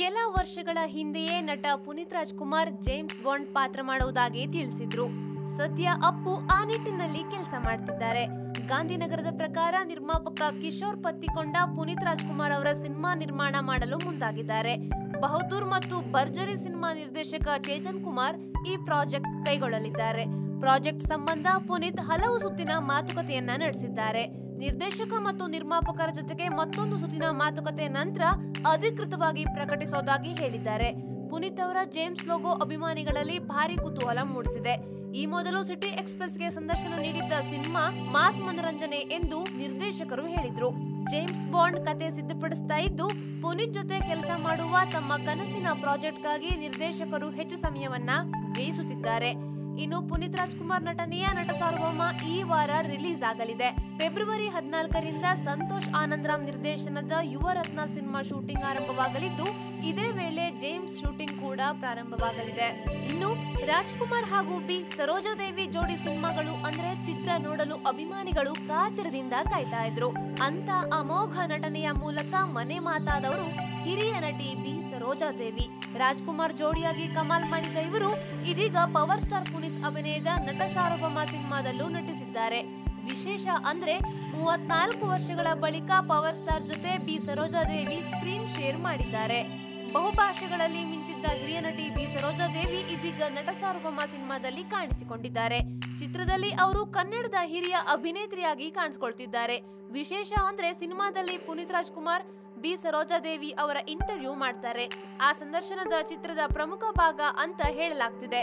ಕೆಲ ವರ್ಷಗಳ ಹಿಂದೆಯೇ ನಟ ಪುನೀತ್ ರಾಜ್ಕುಮಾರ್ ಜೇಮ್ಸ್ ಬಾಂಡ್ ಪಾತ್ರ ಮಾಡುವುದಾಗಿ ತಿಳಿಸಿದ್ರು. ಸದ್ಯ ಅಪ್ಪು ಆ ನಿಟ್ಟಿನಲ್ಲಿ ಕೆಲಸ ಮಾಡ್ತಿದ್ದಾರೆ. ಗಾಂಧಿನಗರದ ಪ್ರಕಾರ ನಿರ್ಮಾಪಕ ಕಿಶೋರ್ ಪತ್ತಿಕೊಂಡ ಪುನೀತ್ ರಾಜ್ಕುಮಾರ್ ಅವರ ಸಿನಿಮಾ ನಿರ್ಮಾಣ ಮಾಡಲು ಮುಂದಾಗಿದ್ದಾರೆ. ಬಹದ್ದೂರ್ ಮತ್ತು ಭರ್ಜರಿ ಸಿನಿಮಾ ನಿರ್ದೇಶಕ ಚೇತನ್ ಕುಮಾರ್ ಈ ಪ್ರಾಜೆಕ್ಟ್ ಕೈಗೊಳ್ಳಲಿದ್ದಾರೆ. ಪ್ರಾಜೆಕ್ಟ್ ಸಂಬಂಧ ಪುನೀತ್ ಹಲವು ಸುತ್ತಿನ ಮಾತುಕತೆಯನ್ನ ನಡೆಸಿದ್ದಾರೆ. ನಿರ್ದೇಶಕ ಮತ್ತು ನಿರ್ಮಾಪಕರ ಜೊತೆಗೆ ಮತ್ತೊಂದು ಸುತ್ತಿನ ಮಾತುಕತೆ ನಂತರ ಅಧಿಕೃತವಾಗಿ ಪ್ರಕಟಿಸೋದಾಗಿ ಹೇಳಿದ್ದಾರೆ. ಪುನೀತ್ ಅವರ ಜೇಮ್ಸ್ ಲೋಗೋ ಅಭಿಮಾನಿಗಳಲ್ಲಿ ಭಾರಿ ಕುತೂಹಲ ಮೂಡಿಸಿದೆ. ಈ ಮೊದಲು ಸಿಟಿ ಎಕ್ಸ್ಪ್ರೆಸ್ಗೆ ಸಂದರ್ಶನ ನೀಡಿದ್ದ ಸಿನಿಮಾ ಮಾಸ್ ಮನರಂಜನೆ ಎಂದು ನಿರ್ದೇಶಕರು ಹೇಳಿದ್ರು. ಜೇಮ್ಸ್ ಬಾಂಡ್ ಕತೆ ಸಿದ್ಧಪಡಿಸ್ತಾ ಇದ್ದು, ಪುನೀತ್ ಜೊತೆ ಕೆಲಸ ಮಾಡುವ ತಮ್ಮ ಕನಸಿನ ಪ್ರಾಜೆಕ್ಟ್ಗಾಗಿ ನಿರ್ದೇಶಕರು ಹೆಚ್ಚು ಸಮಯವನ್ನ ವ್ಯಯಿಸುತ್ತಿದ್ದಾರೆ ಇನ್ನು ಪುನೀತ್ ರಾಜ್ಕುಮಾರ್ ನಟನೆಯ ನಟ ಸಾರ್ವಭೌಮ ಈ ವಾರ ರಿಲೀಸ್ ಆಗಲಿದೆ. ಫೆಬ್ರವರಿ ಹದಿನಾಲ್ಕರಿಂದ ಸಂತೋಷ್ ಆನಂದರಾಮ್ ನಿರ್ದೇಶನದ ಯುವರತ್ನ ಸಿನಿಮಾ ಶೂಟಿಂಗ್ ಆರಂಭವಾಗಲಿದ್ದು, ಇದೇ ವೇಳೆ ಜೇಮ್ಸ್ ಶೂಟಿಂಗ್ ಕೂಡ ಪ್ರಾರಂಭವಾಗಲಿದೆ. ಇನ್ನು ರಾಜ್ಕುಮಾರ್ ಹಾಗೂ ಬಿ. ಸರೋಜಾದೇವಿ ಜೋಡಿ ಸಿನಿಮಾಗಳು ಅಂದ್ರೆ ಚಿತ್ರ ನೋಡಲು ಅಭಿಮಾನಿಗಳು ಕಾತರದಿಂದ ಕಾಯ್ತಾ ಇದ್ರು. ಅಂತ ಅಮೋಘ ನಟನೆಯ ಮೂಲಕ ಮನೆ ಮಾತಾದವರು ಹಿರಿಯ ನಟಿ ಬಿ. ಸರೋಜಾದೇವಿ. ರಾಜ್ಕುಮಾರ್ ಜೋಡಿಯಾಗಿ ಕಮಾಲ್ ಮಾಡಿದ ಇವರು ಇದೀಗ ಪವರ್ ಸ್ಟಾರ್ ಪುನೀತ್ ಅಭಿನಯದ ನಟ ಸಾರ್ವಭೌಮ ಸಿನಿಮಾದಲ್ಲೂ ನಟಿಸಿದ್ದಾರೆ. ವಿಶೇಷ ಅಂದ್ರೆ ಮೂವತ್ನಾಲ್ಕು ವರ್ಷಗಳ ಬಳಿಕ ಪವರ್ ಸ್ಟಾರ್ ಜೊತೆ ಬಿ ಸರೋಜಾದೇವಿ ಸ್ಕ್ರೀನ್ ಶೇರ್ ಮಾಡಿದ್ದಾರೆ. ಬಹುಭಾಷೆಗಳಲ್ಲಿ ಮಿಂಚಿದ್ದ ಹಿರಿಯ ನಟಿ ಬಿ ಸರೋಜಾದೇವಿ ಇದೀಗ ನಟ ಸಾರ್ವಭೌಮ ಸಿನಿಮಾದಲ್ಲಿ ಕಾಣಿಸಿಕೊಂಡಿದ್ದಾರೆ. ಚಿತ್ರದಲ್ಲಿ ಅವರು ಕನ್ನಡದ ಹಿರಿಯ ಅಭಿನೇತ್ರಿಯಾಗಿ ಕಾಣಿಸಿಕೊಳ್ತಿದ್ದಾರೆ. ವಿಶೇಷ ಅಂದ್ರೆ ಸಿನಿಮಾದಲ್ಲಿ ಪುನೀತ್ ರಾಜ್ಕುಮಾರ್ ಬಿ. ಸರೋಜಾದೇವಿ ಅವರ ಇಂಟರ್ವ್ಯೂ ಮಾಡ್ತಾರೆ. ಆ ಸಂದರ್ಶನದ ಚಿತ್ರದ ಪ್ರಮುಖ ಭಾಗ ಅಂತ ಹೇಳಲಾಗ್ತಿದೆ.